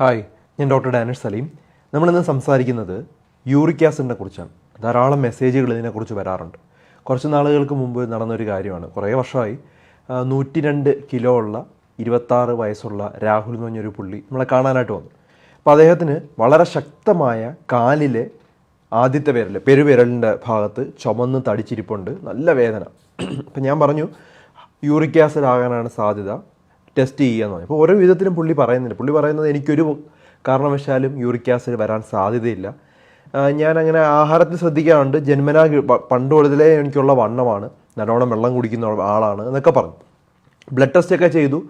Hi ഞാൻ doctor Danish Saleem. നമ്മളിന്ന് സംസാരിക്കുന്നത് യൂറിക് ആസിഡിനെ കുറിച്ചാണ്. ധാരാളം മെസ്സേജുകൾ ഇതിനെക്കുറിച്ച് വരാറുണ്ട്. കുറച്ച് നാളുകൾക്ക് മുമ്പ് നടന്നൊരു കാര്യമാണ്. കുറേ വർഷമായി നൂറ്റി രണ്ട് കിലോ ഉള്ള ഇരുപത്താറ് വയസ്സുള്ള രാഹുൽ എന്ന് പറഞ്ഞൊരു പുള്ളി നമ്മളെ കാണാനായിട്ട് വന്നു. അപ്പോൾ അദ്ദേഹത്തിന് വളരെ ശക്തമായ കാലിലെ ആദ്യത്തെ വിരൽ പെരുവിരലിന്റെ ഭാഗത്ത് ചുമന്ന് തടിച്ചിരിപ്പുണ്ട്. നല്ല വേദന. അപ്പം ഞാൻ പറഞ്ഞു യൂറിക് ആസിഡ് ആകാനാണ് സാധ്യത. ടെസ്റ്റ് ചെയ്യാന്ന് പറഞ്ഞു. അപ്പോൾ ഓരോ വിധത്തിലും പുള്ളി പറയുന്നുണ്ട്. പുള്ളി പറയുന്നത് എനിക്കൊരു കാരണവശാലും യൂറിക് ആസിഡ് വരാൻ സാധ്യതയില്ല. ഞാൻ അങ്ങനെ ആഹാരത്തിൽ ശ്രദ്ധിക്കാറുണ്ട്. ജന്മനാ പണ്ട് മുതലേ എനിക്കുള്ള വണ്ണമാണ്. നല്ലോണം വെള്ളം കുടിക്കുന്ന ആളാണ് എന്നൊക്കെ പറഞ്ഞു. ബ്ലഡ് ടെസ്റ്റ് ഒക്കെ ചെയ്തു.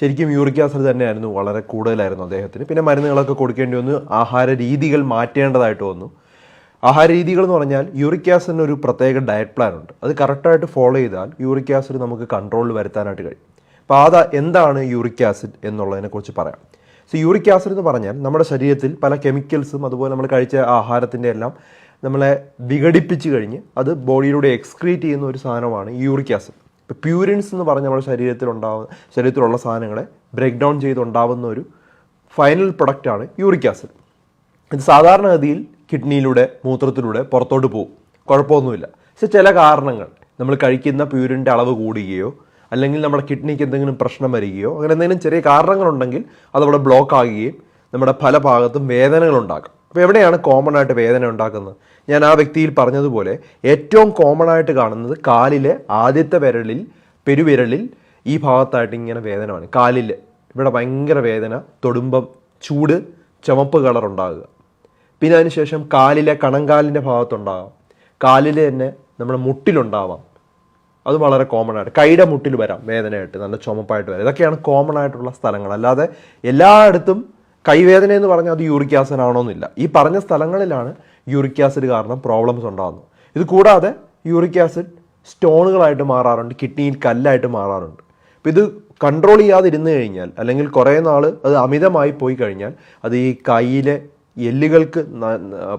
ശരിക്കും യൂറിക് ആസിഡ് തന്നെയായിരുന്നു. വളരെ കൂടുതലായിരുന്നു അദ്ദേഹത്തിന്. പിന്നെ മരുന്നുകളൊക്കെ കൊടുക്കേണ്ടി വന്നു. ആഹാര രീതികൾ മാറ്റേണ്ടതായിട്ട് വന്നു. ആഹാര രീതികൾ എന്ന് പറഞ്ഞാൽ യൂറിക് ആസിഡിന് ഒരു പ്രത്യേക ഡയറ്റ് പ്ലാൻ ഉണ്ട്. അത് കറക്റ്റായിട്ട് ഫോളോ ചെയ്താൽ യൂറിക് ആസിഡ് നമുക്ക് കൺട്രോളിൽ വരുത്താനായിട്ട് കഴിയും. അപ്പോൾ എന്താണ് യൂറിക് ആസിഡ് എന്നുള്ളതിനെക്കുറിച്ച് പറയാം. സോ യൂറിക് ആസിഡ് എന്ന് പറഞ്ഞാൽ നമ്മുടെ ശരീരത്തിൽ പല കെമിക്കൽസും അതുപോലെ നമ്മൾ കഴിച്ച ആഹാരത്തിന്റെ എല്ലാം നമ്മളെ വിഘടിപ്പിച്ച് കഴിഞ്ഞ് അത് ബോഡിയിലൂടെ എക്സ്ക്രീറ്റ് ചെയ്യുന്ന ഒരു സാധനമാണ് യൂറിക് ആസിഡ്. ഇപ്പോൾ പ്യൂരിൻസ് എന്ന് പറഞ്ഞ നമ്മുടെ ശരീരത്തിൽ ഉണ്ടാവുന്ന ശരീരത്തിലുള്ള സാധനങ്ങളെ ബ്രേക്ക് ഡൗൺ ചെയ്തുണ്ടാവുന്ന ഒരു ഫൈനൽ പ്രൊഡക്റ്റാണ് യൂറിക് ആസിഡ്. ഇത് സാധാരണഗതിയിൽ കിഡ്നിയിലൂടെ മൂത്രത്തിലൂടെ പുറത്തോട്ട് പോകും. കുഴപ്പമൊന്നുമില്ല. പക്ഷെ ചില കാരണങ്ങൾ നമ്മൾ കഴിക്കുന്ന പ്യൂരിന്റെ അളവ് കൂടുകയോ അല്ലെങ്കിൽ നമ്മുടെ കിഡ്നിക്ക് എന്തെങ്കിലും പ്രശ്നം വരികയോ അങ്ങനെ എന്തെങ്കിലും ചെറിയ കാരണങ്ങളുണ്ടെങ്കിൽ അതവിടെ ബ്ലോക്ക് ആകുകയും നമ്മുടെ പല ഭാഗത്തും വേദനകൾ അപ്പോൾ എവിടെയാണ് കോമൺ ആയിട്ട് വേദന ഉണ്ടാക്കുന്നത്? ഞാൻ ആ വ്യക്തിയിൽ പറഞ്ഞതുപോലെ ഏറ്റവും കോമൺ ആയിട്ട് കാണുന്നത് കാലിലെ ആദ്യത്തെ വിരലിൽ പെരുവിരലിൽ ഈ ഭാഗത്തായിട്ട് ഇങ്ങനെ വേദനമാണ്. കാലിൽ ഇവിടെ ഭയങ്കര വേദന തൊടുമ്പം ചൂട് ചുമപ്പ് കളർ ഉണ്ടാകുക. പിന്നെ അതിനുശേഷം കാലിലെ കണങ്കാലിന്റെ ഭാഗത്തുണ്ടാകാം. കാലിലെ തന്നെ നമ്മുടെ മുട്ടിലുണ്ടാവാം. അത് വളരെ കോമൺ ആയിട്ട്. കൈയുടെ മുട്ടിൽ വരാം വേദനയായിട്ട് നല്ല ചുമപ്പായിട്ട് വരാം. ഇതൊക്കെയാണ് കോമൺ ആയിട്ടുള്ള സ്ഥലങ്ങൾ. അല്ലാതെ എല്ലായിടത്തും കൈവേദന എന്ന് പറഞ്ഞാൽ അത് യൂറിക് ആസിഡ് ആണോന്നില്ല ഈ പറഞ്ഞ സ്ഥലങ്ങളിലാണ് യൂറിക് ആസിഡ് കാരണം പ്രോബ്ലംസ് ഉണ്ടാകുന്നത് ഇത് കൂടാതെ യൂറിക് ആസിഡ് സ്റ്റോണുകളായിട്ട് മാറാറുണ്ട് കിഡ്നിയിൽ കല്ലായിട്ട് മാറാറുണ്ട്. അപ്പം ഇത് കൺട്രോൾ ചെയ്യാതിരുന്ന് കഴിഞ്ഞാൽ അല്ലെങ്കിൽ കുറേ നാൾ അത് അമിതമായി പോയി കഴിഞ്ഞാൽ അത് ഈ കൈയിലെ എല്ലുകൾക്ക്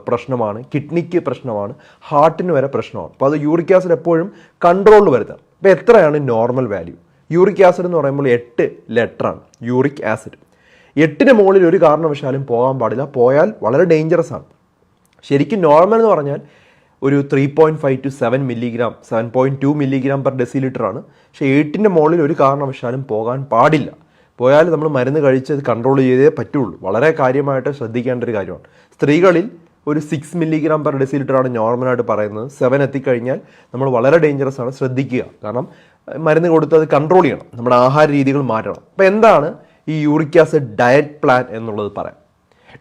പ്രശ്നമാണ് കിഡ്നിക്ക് പ്രശ്നമാണ് ഹാർട്ടിന് വരെ പ്രശ്നമാണ്. അപ്പോൾ അത് യൂറിക് ആസിഡ് എപ്പോഴും കൺട്രോളിൽ വരുത്താം. അപ്പോൾ എത്രയാണ് നോർമൽ വാല്യൂ യൂറിക് ആസിഡ് എന്ന് പറയുമ്പോൾ എട്ട് ലെറ്ററാണ് യൂറിക് ആസിഡ്. എട്ടിന് മുകളിൽ ഒരു കാരണവശാലും പോകാൻ പാടില്ല പോയാൽ വളരെ ഡേഞ്ചറസ് ആണ്. ശരിക്കും നോർമൽ എന്ന് പറഞ്ഞാൽ ഒരു three point five to seven milligram seven point two milligram per decilitre ആണ്. പക്ഷേ എയ്റ്റിന്റെ മുകളിൽ ഒരു കാരണവശാലും പോകാൻ പാടില്ല. പോയാൽ നമ്മൾ മരുന്ന് കഴിച്ച് അത് കൺട്രോൾ ചെയ്തേ പറ്റുള്ളൂ. വളരെ കാര്യമായിട്ട് ശ്രദ്ധിക്കേണ്ട ഒരു കാര്യമാണ്. സ്ത്രീകളിൽ ഒരു സിക്സ് മില്ലിഗ്രാം പെർ ഡെസിലിറ്ററാണ് നോർമലായിട്ട് പറയുന്നത്. സെവൻ എത്തിക്കഴിഞ്ഞാൽ നമ്മൾ വളരെ ഡേഞ്ചറസ് ആണ്. ശ്രദ്ധിക്കുക. കാരണം മരുന്ന് കൊടുത്ത് അത് കൺട്രോൾ ചെയ്യണം. നമ്മുടെ ആഹാര രീതികൾ മാറ്റണം. അപ്പോൾ എന്താണ് ഈ യൂറിക് ആസിഡ് ഡയറ്റ് പ്ലാൻ എന്നുള്ളത് പറയാം.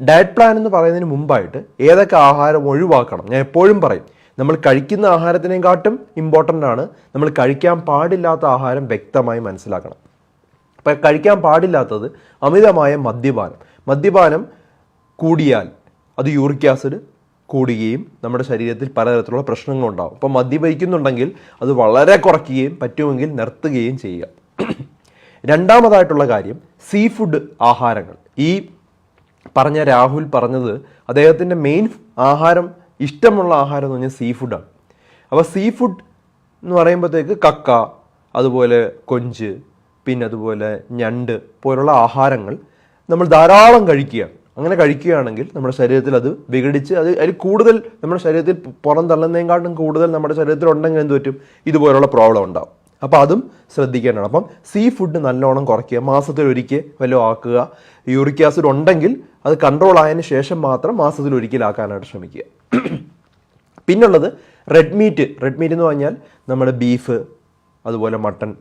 ഡയറ്റ് പ്ലാൻ എന്ന് പറയുന്നതിന് മുമ്പായിട്ട് ഏതൊക്കെ ആഹാരം ഒഴിവാക്കണം? ഞാൻ എപ്പോഴും പറയും നമ്മൾ കഴിക്കുന്ന ആഹാരത്തിനെക്കാട്ടും ഇമ്പോർട്ടന്റ് ആണ് നമ്മൾ കഴിക്കാൻ പാടില്ലാത്ത ആഹാരം വ്യക്തമായി മനസ്സിലാക്കണം. കഴിക്കാൻ പാടില്ലാത്തത് അമിതമായ മദ്യപാനം. മദ്യപാനം കൂടിയാൽ അത് യൂറിക് ആസിഡ് കൂടുകയും നമ്മുടെ ശരീരത്തിൽ പലതരത്തിലുള്ള പ്രശ്നങ്ങളുണ്ടാകും അപ്പോൾ മദ്യപിക്കുന്നുണ്ടെങ്കിൽ അത് വളരെ കുറയ്ക്കുകയും പറ്റുമെങ്കിൽ നിർത്തുകയും ചെയ്യുക. രണ്ടാമതായിട്ടുള്ള കാര്യം സീ ഫുഡ് ആഹാരങ്ങൾ. ഈ പറഞ്ഞ രാഹുൽ പറഞ്ഞത് അദ്ദേഹത്തിന്റെ മെയിൻ ആഹാരം ഇഷ്ടമുള്ള ആഹാരം എന്ന് പറഞ്ഞാൽ സീ ഫുഡാണ് അപ്പോൾ സീ ഫുഡ് എന്ന് പറയുമ്പോഴത്തേക്ക് കക്ക അതുപോലെ കൊഞ്ച് പിന്നെ അതുപോലെ ഞണ്ട് പോലുള്ള ആഹാരങ്ങൾ നമ്മൾ ധാരാളം കഴിക്കുക. അങ്ങനെ കഴിക്കുകയാണെങ്കിൽ നമ്മുടെ ശരീരത്തിൽ അത് വിഘടിച്ച് അത് അതിൽ കൂടുതൽ നമ്മുടെ ശരീരത്തിൽ പുറം തള്ളുന്നതിനെക്കാട്ടും കൂടുതൽ നമ്മുടെ ശരീരത്തിൽ ഉണ്ടെങ്കിൽ എന്ത് പറ്റും? ഇതുപോലുള്ള പ്രോബ്ലം ഉണ്ടാവും. അപ്പോൾ അതും ശ്രദ്ധിക്കേണ്ടതാണ്. അപ്പം സീ ഫുഡ് നല്ലോണം കുറയ്ക്കുക മാസത്തിൽ ഒരിക്കൽ വല്ലതും ആക്കുക യൂറിക് ആസിഡ് ഉണ്ടെങ്കിൽ അത് കൺട്രോൾ ആയതിന് ശേഷം മാത്രം മാസത്തിൽ ഒരിക്കലാക്കാനായിട്ട് ശ്രമിക്കുക. പിന്നുള്ളത് റെഡ് മീറ്റ് റെഡ് മീറ്റ് എന്ന് പറഞ്ഞാൽ നമ്മുടെ ബീഫ് അതുപോലെ മട്ടൺ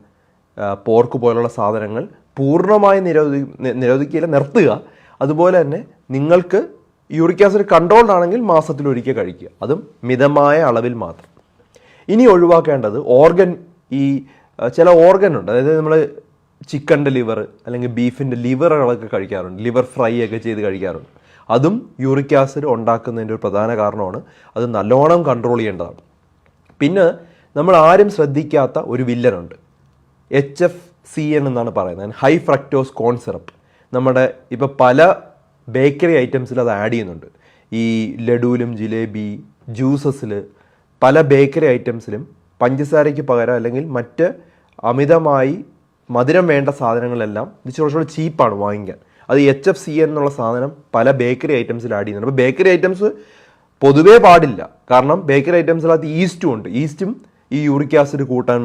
പോർക്ക് പോലുള്ള സാധനങ്ങൾ പൂർണമായി നിരോധി നിരോധിക്കില്ല നിർത്തുക. അതുപോലെ തന്നെ നിങ്ങൾക്ക് യൂറിക് ആസിഡ് കൺട്രോൾഡ് ആണെങ്കിൽ മാസത്തിൽ ഒരിക്കൽ കഴിക്കുക. അതും മിതമായ അളവിൽ മാത്രം. ഇനി ഒഴിവാക്കേണ്ടത് ഓർഗൻ ഈ ചില ഓർഗൻ ഉണ്ട്. അതായത് നമ്മൾ ചിക്കന്റെ ലിവർ അല്ലെങ്കിൽ ബീഫിന്റെ ലിവറുകളൊക്കെ കഴിക്കാറുണ്ട്. ലിവർ ഫ്രൈ ഒക്കെ ചെയ്ത് കഴിക്കാറുണ്ട്. അതും യൂറിക് ആസിഡ് ഉണ്ടാക്കുന്നതിന്റെ ഒരു പ്രധാന കാരണമാണ്. അത് നല്ലോണം കൺട്രോൾ ചെയ്യേണ്ടതാണ്. പിന്നെ നമ്മൾ ആരും ശ്രദ്ധിക്കാത്ത ഒരു വില്ലനുണ്ട് എച്ച് എഫ് സി എൻ എന്നാണ് പറയുന്നത്. ഹൈ ഫ്രക്ടോസ് കോൺ സിറപ്പ് നമ്മുടെ ഇപ്പോൾ പല ബേക്കറി ഐറ്റംസിൽ അത് ആഡ് ചെയ്യുന്നുണ്ട്. ഈ ലഡുവിലും ജിലേബി ജ്യൂസസിൽ പല ബേക്കറി ഐറ്റംസിലും പഞ്ചസാരയ്ക്ക് പകരം അല്ലെങ്കിൽ മറ്റ് അമിതമായി മധുരം വേണ്ട സാധനങ്ങളെല്ലാം ഇത് കുറച്ചുകൂടെ ചീപ്പാണ് വാങ്ങിക്കാൻ. അത് എച്ച് എഫ് സി എന്നുള്ള സാധനം പല ബേക്കറി ഐറ്റംസിൽ ആഡ് ചെയ്യുന്നുണ്ട്. അപ്പോൾ ബേക്കറി ഐറ്റംസ് പൊതുവേ പാടില്ല. കാരണം ബേക്കറി ഐറ്റംസിനകത്ത് ഈസ്റ്റും ഉണ്ട്. ഈസ്റ്റും ഈ യൂറിക് ആസിഡ് കൂട്ടാൻ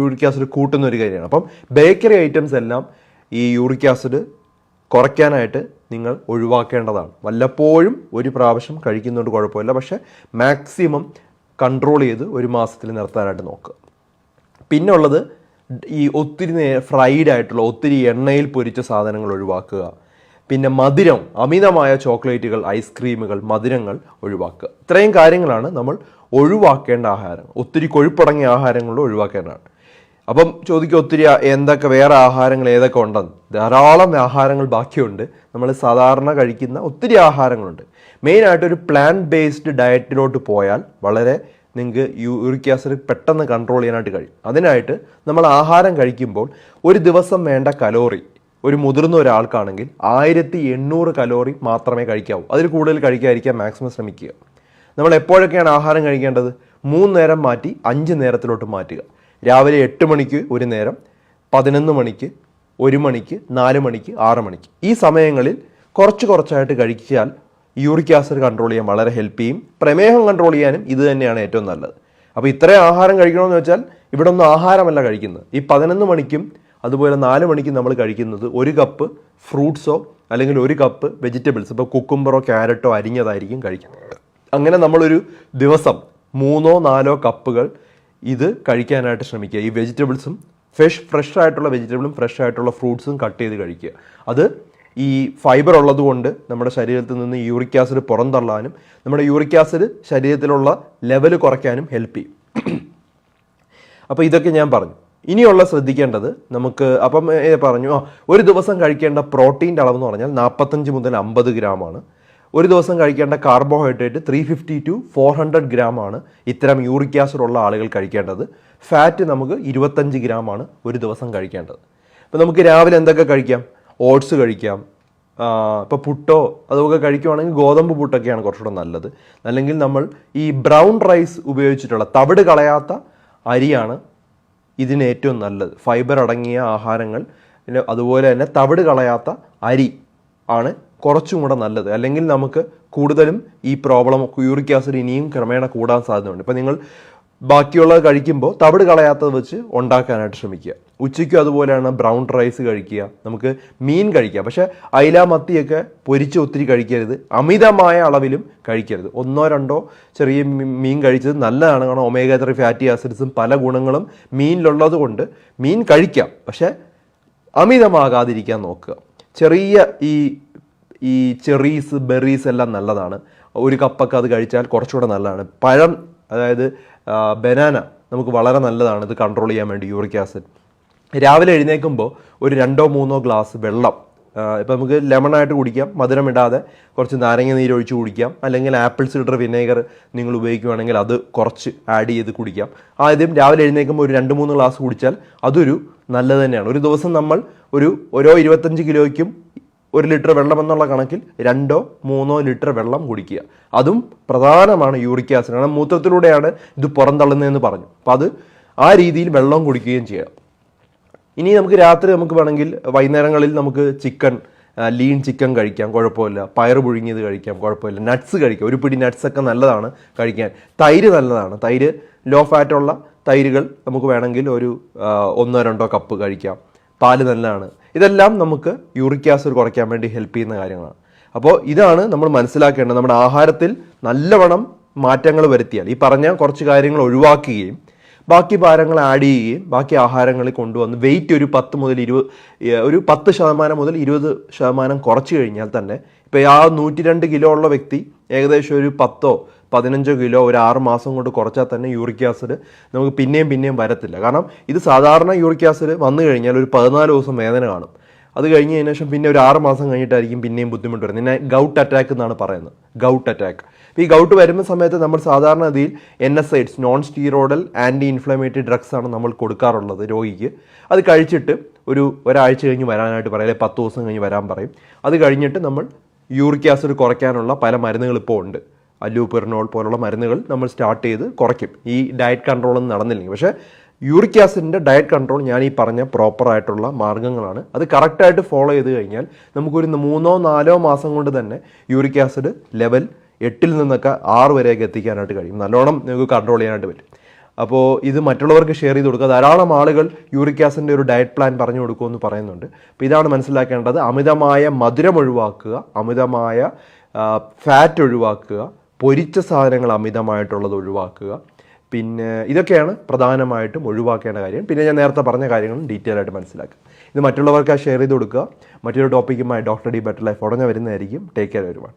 യൂറിക് ആസിഡ് കൂട്ടുന്ന ഒരു കാര്യമാണ്. അപ്പം ബേക്കറി ഐറ്റംസ് എല്ലാം ഈ യൂറിക് ആസിഡ് കുറയ്ക്കാനായിട്ട് നിങ്ങൾ ഒഴിവാക്കേണ്ടതാണ്. വല്ലപ്പോഴും ഒരു പ്രാവശ്യം കഴിക്കുന്നതുകൊണ്ട് കുഴപ്പമില്ല. പക്ഷേ മാക്സിമം കൺട്രോൾ ചെയ്ത് ഒരു മാസത്തിൽ നിർത്താനായിട്ട് നോക്കുക. പിന്നെ ഉള്ളത് ഈ ഒത്തിരി ഫ്രൈഡ് ആയിട്ടുള്ള ഒത്തിരി എണ്ണയിൽ പൊരിച്ച സാധനങ്ങൾ ഒഴിവാക്കുക. പിന്നെ മധുരം അമിതമായ ചോക്ലേറ്റുകൾ ഐസ്ക്രീമുകൾ മധുരങ്ങൾ ഒഴിവാക്കുക. ഇത്രയും കാര്യങ്ങളാണ് നമ്മൾ ഒഴിവാക്കേണ്ട ആഹാരം. ഒത്തിരി കൊഴുപ്പടങ്ങിയ ആഹാരങ്ങൾ ഒഴിവാക്കേണ്ടതാണ്. അപ്പം ചോദിക്കുക ഒത്തിരി എന്തൊക്കെ വേറെ ആഹാരങ്ങൾ ഏതൊക്കെ ഉണ്ടെന്ന്? ധാരാളം ആഹാരങ്ങൾ ബാക്കിയുണ്ട്. നമ്മൾ സാധാരണ കഴിക്കുന്ന ഒത്തിരി ആഹാരങ്ങളുണ്ട്. മെയിനായിട്ട് ഒരു പ്ലാൻ ബേസ്ഡ് ഡയറ്റിലോട്ട് പോയാൽ വളരെ നിങ്ങൾക്ക് യൂറിക് ആസിഡ് പെട്ടെന്ന് കൺട്രോൾ ചെയ്യാനായിട്ട് കഴിയും. അതിനായിട്ട് നമ്മൾ ആഹാരം കഴിക്കുമ്പോൾ ഒരു ദിവസം വേണ്ട കലോറി ഒരു മുതിർന്ന ഒരാൾക്കാണെങ്കിൽ ആയിരത്തി എണ്ണൂറ് കലോറി മാത്രമേ കഴിക്കാവൂ. അതിൽ കൂടുതൽ കഴിക്കാതിരിക്കാൻ മാക്സിമം ശ്രമിക്കുക. നമ്മൾ എപ്പോഴൊക്കെയാണ് ആഹാരം കഴിക്കേണ്ടത്? മൂന്ന് നേരം മാറ്റി അഞ്ച് നേരത്തിലോട്ട് മാറ്റുക. രാവിലെ എട്ട് മണിക്ക് ഒരു നേരം പതിനൊന്ന് മണിക്ക് ഒരു മണിക്ക് നാല് മണിക്ക് ആറ് മണിക്ക്. ഈ സമയങ്ങളിൽ കുറച്ച് കുറച്ചായിട്ട് കഴിച്ചാൽ യൂറിക് ആസിഡ് കൺട്രോൾ ചെയ്യാൻ വളരെ ഹെൽപ്പ് ചെയ്യും. പ്രമേഹം കൺട്രോൾ ചെയ്യാനും ഇത് തന്നെയാണ് ഏറ്റവും നല്ലത്. അപ്പോൾ ഇത്രയും ആഹാരം കഴിക്കണമെന്ന് വെച്ചാൽ ഇവിടെ ഒന്നും ആഹാരമല്ല കഴിക്കുന്നത്. ഈ പതിനൊന്ന് മണിക്കും അതുപോലെ നാല് മണിക്കും നമ്മൾ കഴിക്കുന്നത് ഒരു കപ്പ് ഫ്രൂട്ട്സോ അല്ലെങ്കിൽ ഒരു കപ്പ് വെജിറ്റബിൾസ് ഇപ്പോൾ കുക്കുംബറോ ക്യാരറ്റോ അരിഞ്ഞതായിരിക്കും കഴിക്കുന്നത്. അങ്ങനെ നമ്മളൊരു ദിവസം മൂന്നോ നാലോ കപ്പുകൾ ഇത് കഴിക്കാനായിട്ട് ശ്രമിക്കുക. ഈ വെജിറ്റബിൾസും ഫ്രഷ് ഫ്രഷ് ആയിട്ടുള്ള വെജിറ്റബിളും ഫ്രഷ് ആയിട്ടുള്ള ഫ്രൂട്ട്സും കട്ട് ചെയ്ത് കഴിക്കുക. അത് ഈ ഫൈബർ ഉള്ളതുകൊണ്ട് നമ്മുടെ ശരീരത്തിൽ നിന്ന് യൂറിക് ആസിഡ് പുറന്തള്ളാനും നമ്മുടെ യൂറിക് ആസിഡ് ശരീരത്തിലുള്ള ലെവൽ കുറയ്ക്കാനും ഹെൽപ്പ് ചെയ്യും. അപ്പോൾ ഇതൊക്കെ ഞാൻ പറഞ്ഞു. ഇനിയുള്ള ശ്രദ്ധിക്കേണ്ടത് നമുക്ക് അപ്പം പറഞ്ഞു ഒരു ദിവസം കഴിക്കേണ്ട പ്രോട്ടീന്റെ അളവെന്ന് പറഞ്ഞാൽ നാൽപ്പത്തഞ്ച് മുതൽ അമ്പത് ഗ്രാമാണ്. ഒരു ദിവസം കഴിക്കേണ്ട carbohydrate three fifty to four hundred ഗ്രാമാണ് ഇത്തരം യൂറിക് ആസിഡ് ഉള്ള ആളുകൾ കഴിക്കേണ്ടത്. ഫാറ്റ് നമുക്ക് ഇരുപത്തഞ്ച് ഗ്രാമാണ് ഒരു ദിവസം കഴിക്കേണ്ടത്. അപ്പോൾ നമുക്ക് രാവിലെ എന്തൊക്കെ കഴിക്കാം? ഓട്സ് കഴിക്കാം. ഇപ്പോൾ പുട്ടോ അതൊക്കെ കഴിക്കുവാണെങ്കിൽ ഗോതമ്പ് പുട്ടൊക്കെയാണ് കുറച്ചുകൂടെ നല്ലത്. അല്ലെങ്കിൽ നമ്മൾ ഈ ബ്രൗൺ റൈസ് ഉപയോഗിച്ചിട്ടുള്ള തവിട് കളയാത്ത അരിയാണ് ഇതിന് ഏറ്റവും നല്ലത്. ഫൈബർ അടങ്ങിയ ആഹാരങ്ങൾ അതുപോലെ തന്നെ തവിട് കളയാത്ത അരി ആണ് കുറച്ചും കൂടെ നല്ലത്. അല്ലെങ്കിൽ നമുക്ക് കൂടുതലും ഈ പ്രോബ്ലം യൂറിക് ആസിഡ് ഇനിയും ക്രമേണ കൂടാൻ സാധ്യതയുണ്ട്. ഇപ്പം നിങ്ങൾ ബാക്കിയുള്ളത് കഴിക്കുമ്പോൾ തവിട് കളയാത്തത് വെച്ച് ഉണ്ടാക്കാനായിട്ട് ശ്രമിക്കുക. ഉച്ചയ്ക്കും അതുപോലെയാണ് ബ്രൗൺ റൈസ് കഴിക്കുക. നമുക്ക് മീൻ കഴിക്കുക പക്ഷേ അയില മത്തിയൊക്കെ പൊരിച്ച് ഒത്തിരി കഴിക്കരുത്. അമിതമായ അളവിലും കഴിക്കരുത്. ഒന്നോ രണ്ടോ ചെറിയ മീൻ കഴിച്ചത് നല്ലതാണ്. കാരണം ഒമേഗ ത്രീ ഫാറ്റി ആസിഡ്സും പല ഗുണങ്ങളും മീനിലുള്ളത് കൊണ്ട് മീൻ കഴിക്കാം. പക്ഷേ അമിതമാകാതിരിക്കാൻ നോക്കുക. ചെറിയ ഈ ഈ ചെറീസ് ബെറീസ് എല്ലാം നല്ലതാണ്. ഒരു കപ്പൊക്കെ അത് കഴിച്ചാൽ കുറച്ചുകൂടെ നല്ലതാണ്. പഴം അതായത് ബനാന നമുക്ക് വളരെ നല്ലതാണ്. ഇത് കൺട്രോൾ ചെയ്യാൻ വേണ്ടി യൂറിക് ആസിഡ്. രാവിലെ എഴുന്നേൽക്കുമ്പോൾ ഒരു രണ്ടോ മൂന്നോ ഗ്ലാസ് വെള്ളം ഇപ്പം നമുക്ക് ലെമൺ ആയിട്ട് കുടിക്കാം. മധുരം ഇടാതെ കുറച്ച് നാരങ്ങ നീര് ഒഴിച്ച് കുടിക്കാം. അല്ലെങ്കിൽ ആപ്പിൾ സിഡർ വിനേഗർ നിങ്ങൾ ഉപയോഗിക്കുകയാണെങ്കിൽ അത് കുറച്ച് ആഡ് ചെയ്ത് കുടിക്കാം. ആദ്യം രാവിലെ എഴുന്നേൽക്കുമ്പോൾ ഒരു രണ്ട് മൂന്ന് ഗ്ലാസ് കുടിച്ചാൽ അതൊരു നല്ലത് തന്നെയാണ്. ഒരു ദിവസം നമ്മൾ ഒരു ഓരോ ഇരുപത്തഞ്ച് കിലോയ്ക്കും ഒരു ലിറ്റർ വെള്ളം എന്നുള്ള കണക്കിൽ രണ്ടോ മൂന്നോ ലിറ്റർ വെള്ളം കുടിക്കുക. അതും പ്രധാനമാണ് യൂറിക് ആസിഡ് കാരണം മൂത്രത്തിലൂടെയാണ് ഇത് പുറന്തള്ളുന്നതെന്ന് പറഞ്ഞു. അപ്പോൾ അത് ആ രീതിയിൽ വെള്ളം കുടിക്കുകയും ചെയ്യാം. ഇനി നമുക്ക് രാത്രി നമുക്ക് വേണമെങ്കിൽ വൈകുന്നേരങ്ങളിൽ നമുക്ക് ചിക്കൻ ലീൻ ചിക്കൻ കഴിക്കാം കുഴപ്പമില്ല. പയർ പുഴുങ്ങിയത് കഴിക്കാം കുഴപ്പമില്ല. നട്ട്സ് കഴിക്കാം. ഒരു പിടി നട്ട്സൊക്കെ നല്ലതാണ് കഴിക്കാൻ. തൈര് നല്ലതാണ്. തൈര് ലോ ഫാറ്റുള്ള തൈരുകൾ നമുക്ക് വേണമെങ്കിൽ ഒരു ഒന്നോ രണ്ടോ കപ്പ് കഴിക്കാം. പാൽ നല്ലതാണ്. ഇതെല്ലാം നമുക്ക് യൂറിക് ആസിഡ് കുറയ്ക്കാൻ വേണ്ടി ഹെൽപ്പ് ചെയ്യുന്ന കാര്യങ്ങളാണ്. അപ്പോൾ ഇതാണ് നമ്മൾ മനസ്സിലാക്കേണ്ടത്. നമ്മുടെ ആഹാരത്തിൽ നല്ലവണ്ണം മാറ്റങ്ങൾ വരുത്തിയാൽ ഈ പറഞ്ഞ കുറച്ച് കാര്യങ്ങൾ ഒഴിവാക്കുകയും ബാക്കി ഭാരങ്ങൾ ആഡ് ചെയ്യുകയും ബാക്കി ആഹാരങ്ങളിൽ കൊണ്ടുവന്ന് വെയിറ്റ് ഒരു പത്ത് മുതൽ ഇരുപത് ഒരു പത്ത് ശതമാനം മുതൽ ഇരുപത് ശതമാനം കുറച്ച് കഴിഞ്ഞാൽ തന്നെ ഇപ്പോൾ ആ നൂറ്റി രണ്ട് കിലോ ഉള്ള വ്യക്തി ഏകദേശം ഒരു പത്തോ പതിനഞ്ചോ കിലോ ഒരു ആറ് മാസം കൊണ്ട് കുറച്ചാൽ തന്നെ യൂറിക് ആസിഡ് നമുക്ക് പിന്നെയും പിന്നെയും വരത്തില്ല. കാരണം ഇത് സാധാരണ യൂറിക് ആസിഡ് വന്നു കഴിഞ്ഞാൽ ഒരു പതിനാല് ദിവസം വേദന കാണും. അത് കഴിഞ്ഞ് ശേഷം പിന്നെ ഒരു ആറ് മാസം കഴിഞ്ഞിട്ടായിരിക്കും പിന്നെയും ബുദ്ധിമുട്ട് വരുന്നത്. പിന്നെ ഗൗട്ട് അറ്റാക്ക് എന്നാണ് പറയുന്നത്. ഗൗട്ട് അറ്റാക്ക് ഈ ഗൗട്ട് വരുന്ന സമയത്ത് നമ്മൾ സാധാരണഗതിയിൽ NSAIDs non steroidal anti inflammatory drugs ആണ് നമ്മൾ കൊടുക്കാറുള്ളത് രോഗിക്ക്. അത് കഴിച്ചിട്ട് ഒരു ഒരാഴ്ച കഴിഞ്ഞ് വരാനായിട്ട് പറയും. അല്ലെങ്കിൽ പത്ത് ദിവസം കഴിഞ്ഞ് വരാൻ പറയും. അത് കഴിഞ്ഞിട്ട് നമ്മൾ യൂറിക് ആസിഡ് കുറയ്ക്കാനുള്ള പല മരുന്നുകൾ ഇപ്പോൾ ഉണ്ട്. അല്ലൂപെറിനോൾ പോലുള്ള മരുന്നുകൾ നമ്മൾ സ്റ്റാർട്ട് ചെയ്ത് കുറയ്ക്കും. ഈ ഡയറ്റ് കൺട്രോൾ ഒന്നും നടന്നില്ലെങ്കിൽ. പക്ഷേ യൂറിക് ആസിഡിന്റെ ഡയറ്റ് കൺട്രോൾ ഞാൻ ഈ പറഞ്ഞ പ്രോപ്പറായിട്ടുള്ള മാർഗങ്ങളാണ് അത് കറക്റ്റായിട്ട് ഫോളോ ചെയ്ത് കഴിഞ്ഞാൽ നമുക്കൊരു മൂന്നോ നാലോ മാസം കൊണ്ട് തന്നെ യൂറിക് ആസിഡ് ലെവൽ എട്ടിൽ നിന്നൊക്കെ ആറ് വരെയൊക്കെ എത്തിക്കാനായിട്ട് കഴിയും. നല്ലോണം നിങ്ങൾക്ക് കൺട്രോൾ ചെയ്യാനായിട്ട് പറ്റും. അപ്പോൾ ഇത് മറ്റുള്ളവർക്ക് ഷെയർ ചെയ്ത് കൊടുക്കുക. ധാരാളം ആളുകൾ യൂറിക് ആസിഡിന്റെ ഒരു ഡയറ്റ് പ്ലാൻ പറഞ്ഞു കൊടുക്കുമെന്ന് പറയുന്നുണ്ട്. അപ്പോൾ ഇതാണ് മനസ്സിലാക്കേണ്ടത്. അമിതമായ മധുരം ഒഴിവാക്കുക അമിതമായ ഫാറ്റ് ഒഴിവാക്കുക പൊരിച്ച സാധനങ്ങൾ അമിതമായിട്ടുള്ളത് ഒഴിവാക്കുക. പിന്നെ ഇതൊക്കെയാണ് പ്രധാനമായിട്ടും ഒഴിവാക്കേണ്ട കാര്യം. പിന്നെ ഞാൻ നേരത്തെ പറഞ്ഞ കാര്യങ്ങളും ഡീറ്റെയിൽ ആയിട്ട് മനസ്സിലാക്കുക. ഇത് മറ്റുള്ളവർക്ക് ഷെയർ ചെയ്ത് കൊടുക്കുക. മറ്റൊരു ടോപ്പിക്കുമായി ഡോക്ടർ ഡി ബെറ്റർ ലൈഫ് ഉടനെ വരുന്നതായിരിക്കും. ടേക്ക് കെയർ വരുവാൻ